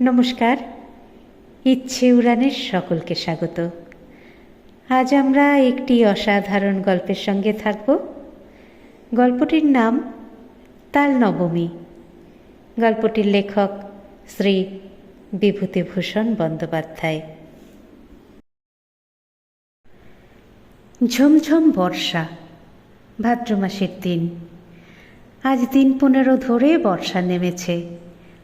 নমস্কার। ইচ্ছে উড়ানের সকলকে স্বাগত। আজ আমরা একটি অসাধারণ গল্পের সঙ্গে থাকব। গল্পটির নাম তাল নবমী গল্পটির লেখক শ্রী বিভূতিভূষণ বন্দ্যোপাধ্যায়। ঝমঝম বর্ষা ভাদ্র মাসের দিন। আজ দিন পনেরো ধরে বর্ষা নেমেছে।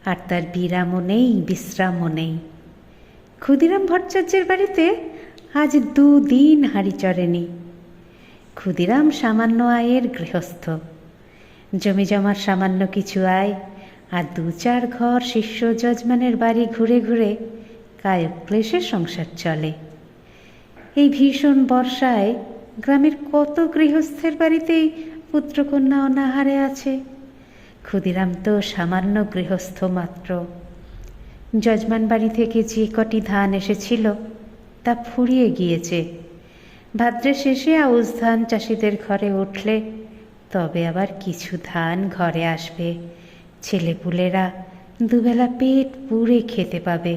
আর তার বিরামও নেই, বিশ্রামও নেই। ক্ষুদিরাম ভট্টাচার্যের বাড়িতে আজ দুদিন হাঁড়ি চড়েনি। ক্ষুদিরাম সামান্য আয়ের গৃহস্থ। জমি জমার সামান্য কিছু আয় আর দু চার ঘর শিষ্য যজমানের বাড়ি ঘুরে ঘুরে কায়ক্লেশে সংসার চলে। এই ভীষণ বর্ষায় গ্রামের কত গৃহস্থের বাড়িতেই পুত্রকন্যা অনাহারে আছে। ক্ষুদিরাম তো সামান্য গৃহস্থ মাত্র। যজমান বাড়ি থেকে যে কটি ধান এসেছিল, তা ফুরিয়ে গিয়েছে। ভাদ্রের শেষে আউশ ধান চাষিদের ঘরে উঠলে, তবে আবার কিছু ধান ঘরে আসবে। ছেলেপুলেরা দুবেলা পেট পুড়ে খেতে পাবে।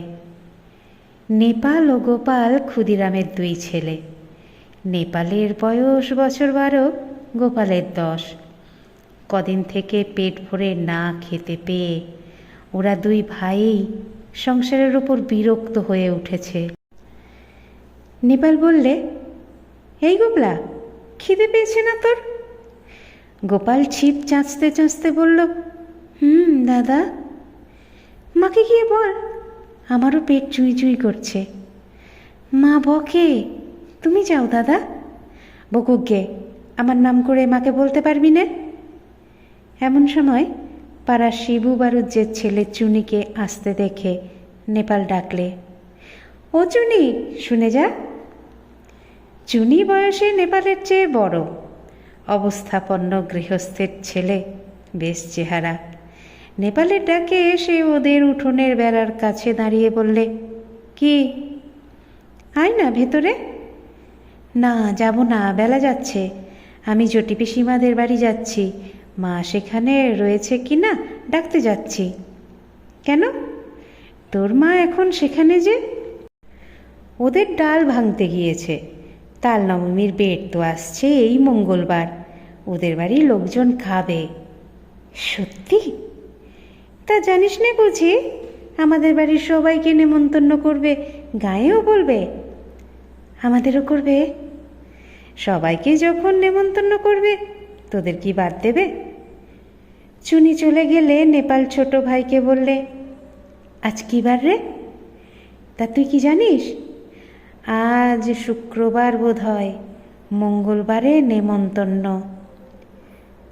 নেপাল ও গোপাল ক্ষুদিরামের দুই ছেলে। নেপালের বয়স বছর বারো, গোপালের দশ। কদিন থেকে পেট ভরে না খেতে পেয়ে, ওরা দুই ভাই সংসারের ওপর বিরক্ত হয়ে উঠেছে। নেপাল বললে, এই গোপলা, খিদে পেয়েছে না তোর? গোপাল ছিপ চাঁচতে চাঁচতে বলল, হুম, দাদা। মাকে গিয়ে বল, আমারও পেট চুই চুই করছে। মা বকে, তুমি যাও, দাদা। বকুক গে আমার নাম করে মাকে বলতে পারবি না? এমন সময় পাড়া শিবু বারুজ্যের ছেলে চুনিকে আসতে দেখে নেপাল ডাকলে, ও চুনি, শুনে যা। চুনি বয়সে নেপালের চেয়ে বড়। অবস্থাপন্ন গৃহস্থের ছেলে, বেশ চেহারা। নেপালের ডাকে এসে ওদের উঠোনের বেড়ার কাছে দাঁড়িয়ে বললে, কি? আয় না ভেতরে। না, যাব না, বেলা যাচ্ছে। আমি জটি পিসিমাদের বাড়ি যাচ্ছি। মা সেখানে রয়েছে কি না ডাকতে যাচ্ছি। কেন? তোর মা এখন সেখানে যে? ওদের ডাল ভাঙতে গিয়েছে। তাল নবমীর বেড তো আসছে এই মঙ্গলবার। ওদের বাড়ি লোকজন খাবে। সত্যি? তা জানিস না বুঝি, আমাদের বাড়ির সবাইকে নেমন্তন্ন করবে, গায়েও বলবে। আমাদেরও করবে? সবাইকে যখন নেমন্তন্ন করবে, তোদের কি বাদ দেবে? চুনি চলে গেলে নেপাল ছোট ভাইকে বললে, আজ কি বার রে? তা তুই কি জানিস? আজ শুক্রবার বোধ হয় মঙ্গলবারে নেমন্তন্ন।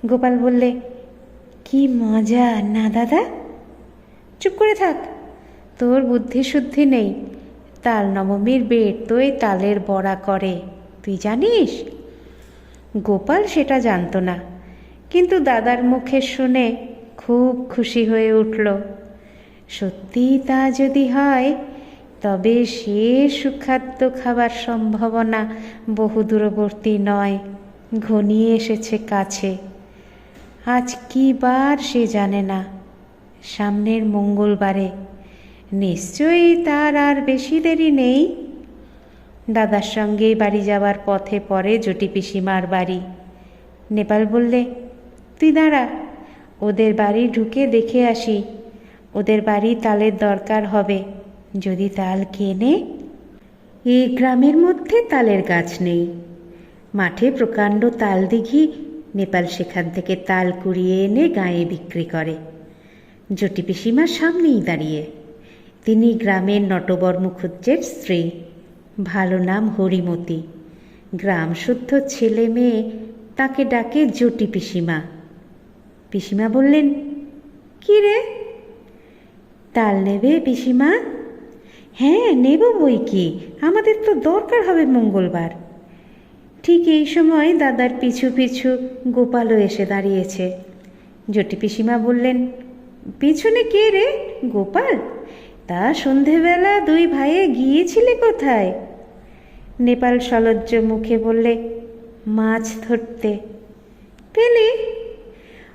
গোপাল বললে, কি মজা, না দাদা? চুপ করে থাক, তোর বুদ্ধি শুদ্ধি নেই, তাল নবমীর বেট তোই তালের বড়া করে, তুই জানিস? গোপাল সেটা জানতো না। কিন্তু দাদার মুখে শুনে খুব খুশি হয়ে উঠল। সত্যি তা যদি হয়, তবে সে সুখাদ্য খাবার সম্ভাবনা বহু দূরবর্তী নয়, ঘনিয়ে এসেছে কাছে। আজ কি বার সে জানে না। সামনের মঙ্গলবারে। নিশ্চয়ই তার আর বেশি দেরি নেই। দাদার সঙ্গে বাড়ি যাওয়ার পথে পরে জটি পিসিমার বাড়ি। নেপাল বললে তুই দাঁড়া। ওদের বাড়ি ঢুকে দেখে আসি। ওদের বাড়ি তালের দরকার হবে। যদি তাল কেনে? এই গ্রামের মধ্যে তালের গাছ নেই। মাঠে প্রকাণ্ড তাল দিঘি নেপাল সেখান থেকে তাল কুড়িয়ে এনে গায়ে বিক্রি করে। জটি পিসিমার সামনেই দাঁড়িয়ে। তিনি গ্রামের নটবর মুখুজ্জের স্ত্রী। ভালো নাম হরিমতি। গ্রাম শুদ্ধ ছেলে মেয়ে। তাকে ডাকে জটি পিসিমা। পিসিমা বললেন, কি রে? তাল নেবে পিসিমা? হ্যাঁ নেব বই কি, আমাদের তো দরকার হবে মঙ্গলবার। ঠিক এই সময় দাদার পিছু পিছু গোপালও এসে দাঁড়িয়েছে। জটি পিসিমা বললেন, পিছনে কে রে, গোপাল? তা সন্ধেবেলা দুই ভাইয়ে গিয়েছিলে কোথায়? নেপাল সলজ্জ মুখে বললে, মাছ ধরতে। পেলে?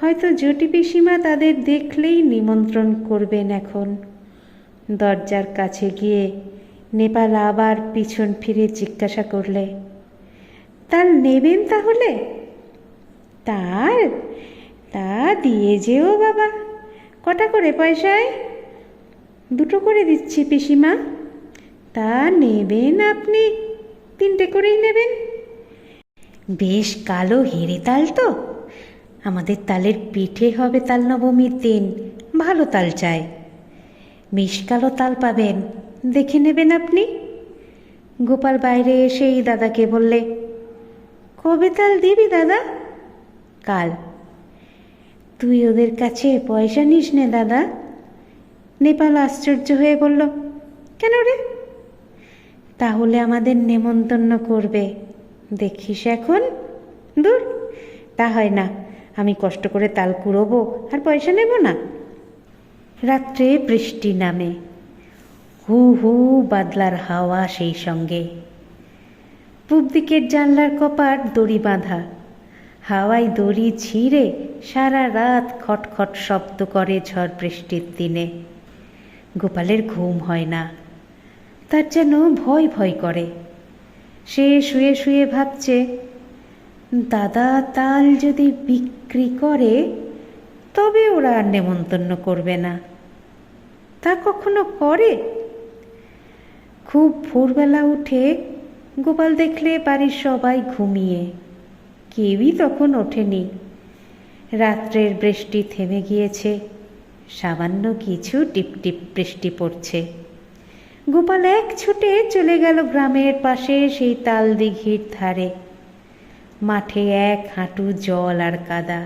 হয়তো জটি পিসিমা তাদের দেখলেই নিমন্ত্রণ করবেন এখন। দরজার কাছে গিয়ে নেপাল আবার পিছন ফিরে জিজ্ঞাসা করলে, তার নেবেন তাহলে? তার? তা দিয়ে যেও বাবা। কটা করে পয়সায়? দুটো করে দিচ্ছি পিসিমা। তা নেবেন আপনি? তিনটে করেই নেবেন? বেশ কালো হেরে তাল তো। আমাদের তালের পিঠে হবে তাল নবমীর দিন। ভালো তাল চাই। বেশ কালো তাল পাবেন, দেখে নেবেন আপনি। গোপাল বাইরে এসেই দাদাকে বললে, কবে তাল দিবি দাদা? কাল। তুই ওদের কাছে পয়সা নিস নে দাদা। নেপাল আশ্চর্য হয়ে বলল, কেন রে? তাহলে আমাদের নেমন্তন্ন করবে। দেখিস এখন? দূর, তা হয় না। আমি কষ্ট করে তাল কুড়োবো আর পয়সা নেব না। রাত্রে বৃষ্টি নামে। হু হু বাদলার হাওয়া সেই সঙ্গে। পূব দিকের জানলার কপাট দড়ি বাঁধা। হাওয়ায় দড়ি ছিঁড়ে সারা রাত খটখট শব্দ করে ঝড় বৃষ্টির দিনে। গোপালের ঘুম হয় না। তার যেন ভয় ভয় করে। সে শুয়ে শুয়ে ভাবছে দাদা তাল যদি বিক্রি করে, তবে ওরা আর নেমন্তন্ন করবে না। তা কখনো করে? খুব ভোরবেলা উঠে গোপাল দেখলে বাড়ির সবাই ঘুমিয়ে। কেউই তখন ওঠেনি। রাত্রের বৃষ্টি থেমে গিয়েছে। সামান্য কিছু টিপ টিপ বৃষ্টি পড়ছে। গোপাল এক ছুটে চলে গেল গ্রামের পাশে সেই তাল দিঘির ধারে। মাঠে এক হাঁটু জল আর কাদা।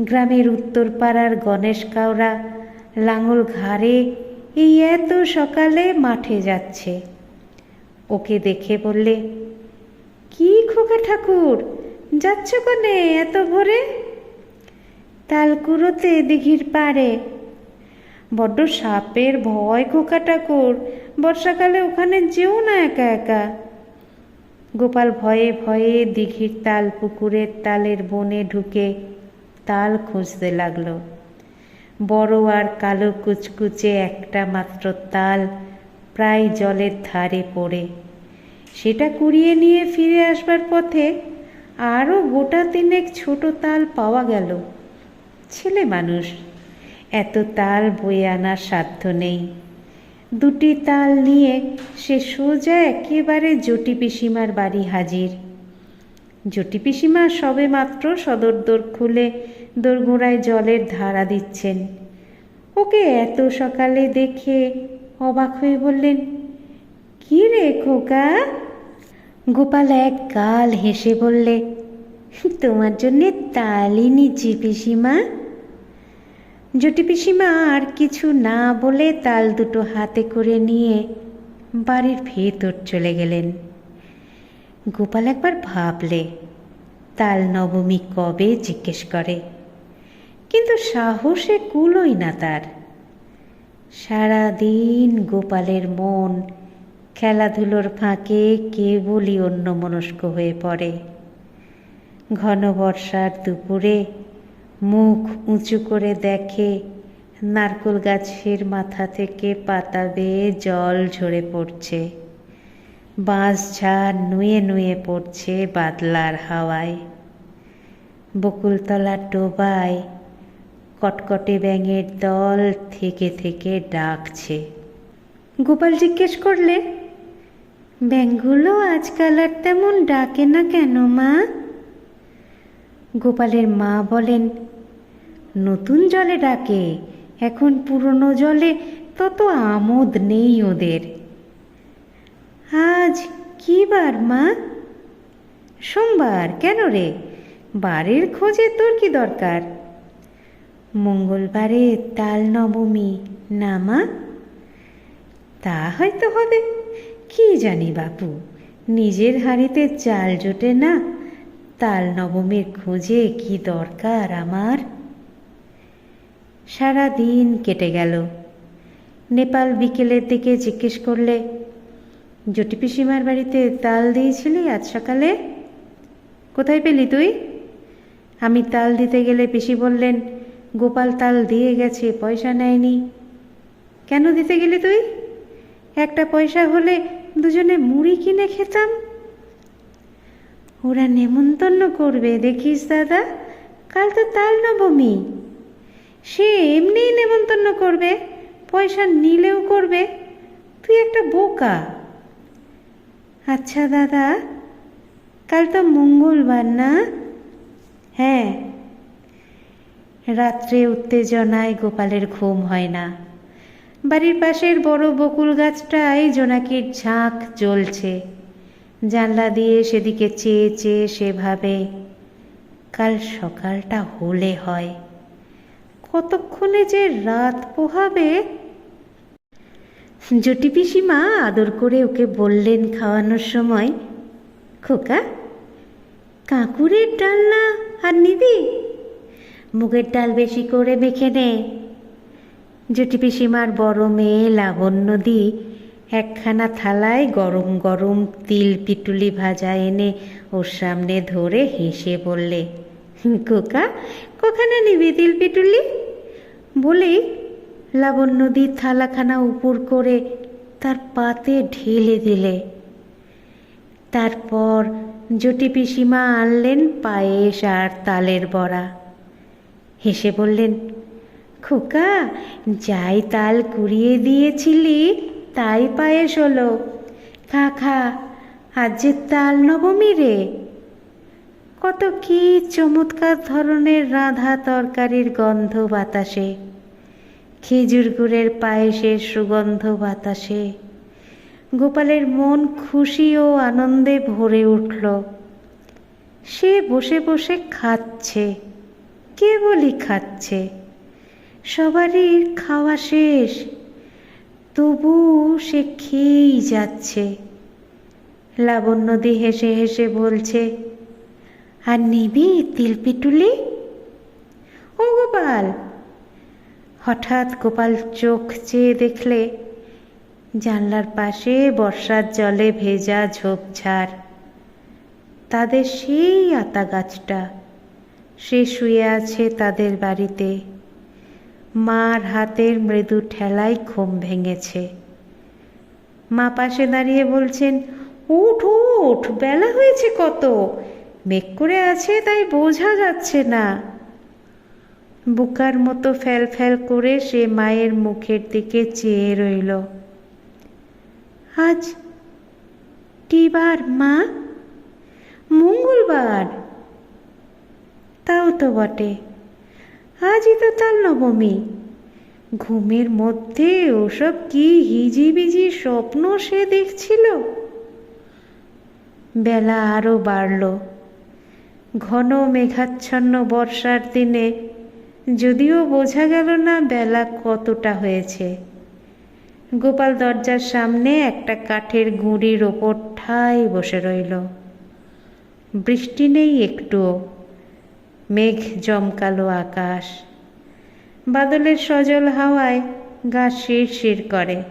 গ্রামের উত্তর পাড়ার গণেশ কাওরা লাঙল ঘাড়ে এই এত সকালে মাঠে যাচ্ছে। ওকে দেখে বললে, কি খোকা ঠাকুর, যাচ্ছ কনে এত ভোরে? তাল কুড়োতে দিঘির পাড়ে, বড্ড সাপের ভয় খোকা ঠাকুর, বর্ষাকালে ওখানে যেও না একা একা। গোপাল ভয়ে ভয়ে দিঘির তাল পুকুরের তালের বনে ঢুকে তাল খুঁজতে লাগল। বড় আর কালো কুচকুচে একটা মাত্র তাল প্রায় জলের ধারে পড়ে। সেটা কুড়িয়ে নিয়ে ফিরে আসবার পথে আরও গোটা তিনেক ছোট তাল পাওয়া গেল। ছেলে মানুষ, এত তাল বয়ে আনার সাধ্য নেই। দুটি তাল নিয়ে সে সোজা একেবারে জটি পিসিমার বাড়ি হাজির। জটি পিসিমা সবে মাত্র সদর দোর খুলে দোরগোড়ায় জলের ধারা দিচ্ছেন। ওকে এত সকালে দেখে অবাক হয়ে বললেন, কি রে খোকা? গোপাল এক গাল হেসে বললে, তোমার জন্যে তালই নিচ্ছি পিসিমা। জটি পিসিমা আর কিছু না বলে তাল দুটো হাতে করে নিয়ে বাড়ির ভেতর চলে গেলেন। গোপাল একবার ভাবলে, তাল নবমী কবে জিজ্ঞেস করে। কিন্তু সাহসে কুলোই না তার। সারাদিন গোপালের মন খেলাধুলোর ফাঁকে কেবলই অন্যমনস্ক হয়ে পড়ে। ঘন বর্ষার দুপুরে মুখ উঁচু করে দেখে, নারকোল গাছের মাথা থেকে পাতা বেয়ে জল ঝরে পড়ছে। বাঁশ ঝাড় নুয়ে নুয়ে পড়ছে বাদলার হাওয়ায়। বকুলতলার ডোবায় কটকটে ব্যাঙের দল থেকে থেকে ডাকছে। গোপাল জিজ্ঞেস করলে, ব্যাঙগুলো আজকাল আর তেমন ডাকে না কেন মা? গোপালের মা বলেন, নতুন জলে ডাকে, এখন পুরনো জলে তত আমোদ নেই ওদের। আজ কি বার, মা? সোমবার, কেন রে? বারের খোঁজে তোর কি দরকার? মঙ্গলবারে তাল নবমী, না মা? তা হয়তো হবে, কি জানি বাপু, নিজের হাড়িতে চাল জোটে না তাল নবমীর খোঁজে কি দরকার আমার? সারা দিন কেটে গেল। নেপাল বিকেলের দিকে জিজ্ঞেস করলে, জটি পিসিমার বাড়িতে তাল দিয়েছিলি আজ সকালে? কোথায় পেলি তুই? আমি তাল দিতে গেলে পিসি বললেন, গোপাল তাল দিয়ে গেছে, পয়সা নেয়নি। কেন দিতে গেলি তুই? একটা পয়সা হলে দুজনে মুড়ি কিনে খেতাম। ওরা নেমন্তন্ন করবে, দেখিস দাদা? কাল তো তাল নবমী। সে এমনিই নেমন্তন্ন করবে, পয়সা নিলেও করবে। তুই একটা বোকা। আচ্ছা দাদা, কাল তো মঙ্গলবার না? হ্যাঁ। রাত্রে উত্তেজনায় গোপালের ঘুম হয় না। বাড়ির পাশের বড় বকুল গাছটায় জোনাকির ঝাঁক জ্বলছে। জানলা দিয়ে সেদিকে চেয়ে চেয়ে সেভাবে, কাল সকালটা হলে হয়। কতক্ষণে যে রাত পোহাবে? জটি পিসিমা আদর করে ওকে বললেন খাওয়ানোর সময়, খোকা, কাঁকুরের ডাল না আর নিবি? মুগের ডাল বেশি করে মেখে নে। জটি পিসিমার বড় মেয়ে লাবণ্য লাবণ্যদি একখানা থালায় গরম গরম তিল পিটুলি ভাজা এনে ওর সামনে ধরে হেসে বললে কোকা কোখানে নিবি তিল পিটুলি? বলেই লাবণ্যদি থালাখানা উপর করে তার পাতে ঢেলে দিলে। তারপর জটি পিসিমা আনলেন পায়েস আর তালের বড়া। হেসে বললেন, খোকা, যাই তাল কুড়িয়ে দিয়েছিলি তাই পায়েস হলো খা খা, আজ যে তাল নবমী রে। কত কি চমৎকার ধরনের রাধা তরকারির গন্ধ বাতাসে। খেজুর গুড়ের পায়েসের সুগন্ধ বাতাসে। গোপালের মন খুশি ও আনন্দে ভরে উঠল। সে বসে বসে খাচ্ছে। কে বলি খাচ্ছে? সবারই খাওয়া শেষ। তবু সে খেয়েই যাচ্ছে লাবণ্যদি হেসে হেসে বলছে, আর নিবি তিলপিটুলি ও গোপাল। হঠাৎ গোপাল চোখ চেয়ে দেখলে জানলার পাশে বর্ষার জলে ভেজা ঝোপঝাড় তাদের সেই আতা গাছটা, সে শুয়ে আছে তাদের বাড়িতে। মার হাতের মৃদু ঠেলায় ঘুম ভেঙেছে। মা পাশে দাঁড়িয়ে বলছেন, উঠ উঠ, বেলা হয়েছে কত। মেঘ করে আছে তাই বোঝা যাচ্ছে না। বুকার মতো ফ্যাল ফ্যাল করে সে মায়ের মুখের দিকে চেয়ে রইল। আজ কি বার মা? মঙ্গলবার? তাও তো বটে। আজই তো তার নবমী। ঘুমের মধ্যে ওসব কি হিজিবিজি স্বপ্ন সে দেখছিল? বেলা আরও বাড়ল। ঘন মেঘাচ্ছন্ন বর্ষার দিনে যদিও বোঝা গেল না বেলা কতটা হয়েছে। গোপাল দরজার সামনে একটা কাঠের গুঁড়ির ওপর ঠাই বসে রইল। বৃষ্টি নেই একটুও। মেঘ জমকালো আকাশ। বাদলের সজল হাওয়ায় গা শির শির করে।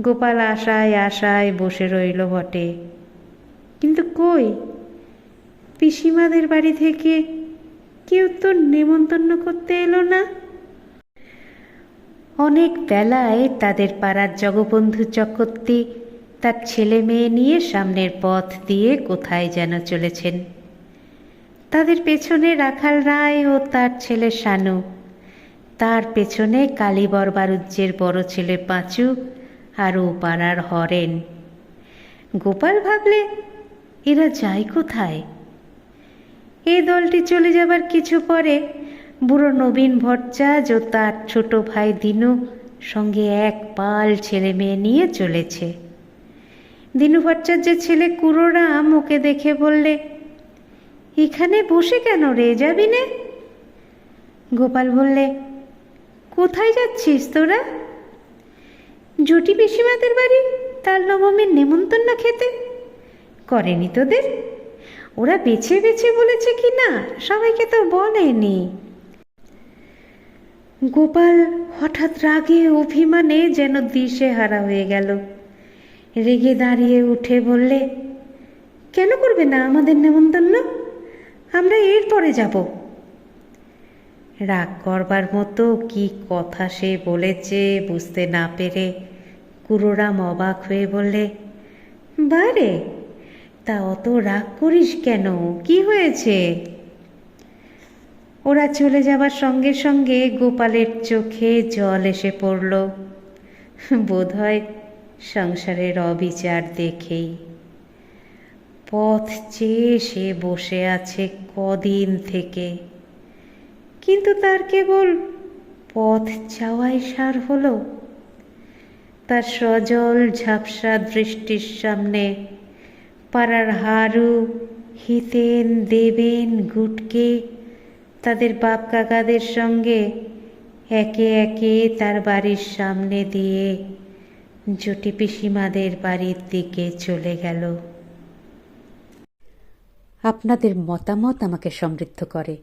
গোপাল আশায় আশায় বসে রইল বটে। কিন্তু কই? পিসিমাদের বাড়ি থেকে কেউ তো নেমন্তন্ন করতে এলো না। অনেক বেলায় তাদের পাড়ার জগবন্ধু চক্রবর্তী তার ছেলে মেয়ে নিয়ে সামনের পথ দিয়ে কোথায় যেন চলেছেন। তাদের পেছনে রাখাল রায় ও তার ছেলে শানু। তার পেছনে কালীবর বারুজ্যের বড় ছেলে পাঁচু আর ও পাড়ার হরেন। গোপাল ভাবলে, এরা যায় কোথায়? এই দলটি চলে যাবার কিছু পরে বুড়ো নবীন ভট্টাচার্য ও তার ছোট ভাই দিনু সঙ্গে এক পাল ছেলে মেয়ে নিয়ে চলেছে। দিনু ভট্টাচার্যের ছেলে কুরোরাম ওকে দেখে বললে এখানে বসে কেন রে যাবি নে? গোপাল বললে, কোথায় যাচ্ছিস তোরা? জুটি পিসিমাদের বাড়ি, তার নবমীর নেমন্তন্ন খেতে। করেনি তোদের? ওরা বেছে বেছে বলেছে কি না, সবাইকে তো বলেনি। গোপাল হঠাৎ রাগে অভিমানে যেন দিশে হারা হয়ে গেল। রেগে দাঁড়িয়ে উঠে বললে, কেন করবে না আমাদের নেমন্তন্ন? আমরা এরপরে যাব। রাগ করবার মতো কি কথা সে বলেছে বুঝতে না পেরে কুরোরাম অবাক হয়ে বললে, বারে, তা অত রাগ করিস কেন? কি হয়েছে? ওরা চলে যাবার সঙ্গে সঙ্গে গোপালের চোখে জল এসে পড়ল। বোধহয় সংসারের অবিচার দেখেই। পথ চেয়ে সে বসে আছে কদিন থেকে। কিন্তু তার কেবল পথ চাওয়াই সার হলো। তার সজল ঝাপসা দৃষ্টির সামনে পাড়ার হারু হিতেন দেবেন গুটকে। তাদের বাপ কাকাদের সঙ্গে একে একে তার বাড়ির সামনে দিয়ে জুটি পিসিমাদের বাড়ির দিকে চলে গেল। আপনাদের মতামত আমাকে সমৃদ্ধ করে।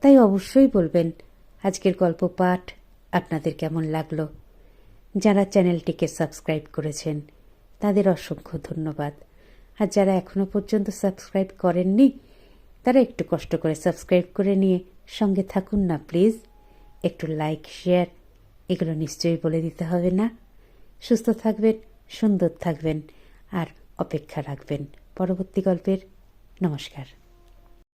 তাই অবশ্যই বলবেন, আজকের গল্প পাঠ আপনাদের কেমন লাগল? যারা চ্যানেলটিকে সাবস্ক্রাইব করেছেন, তাদের অসংখ্য ধন্যবাদ। আর যারা এখনও পর্যন্ত সাবস্ক্রাইব করেননি, তারা একটু কষ্ট করে সাবস্ক্রাইব করে নিয়ে সঙ্গে থাকুন না, প্লিজ। একটু লাইক, শেয়ার, এগুলো নিশ্চয়ই বলে দিতে হবে না। সুস্থ থাকবেন, সুন্দর থাকবেন, আর অপেক্ষা রাখবেন। পরবর্তী গল্পের নমস্কার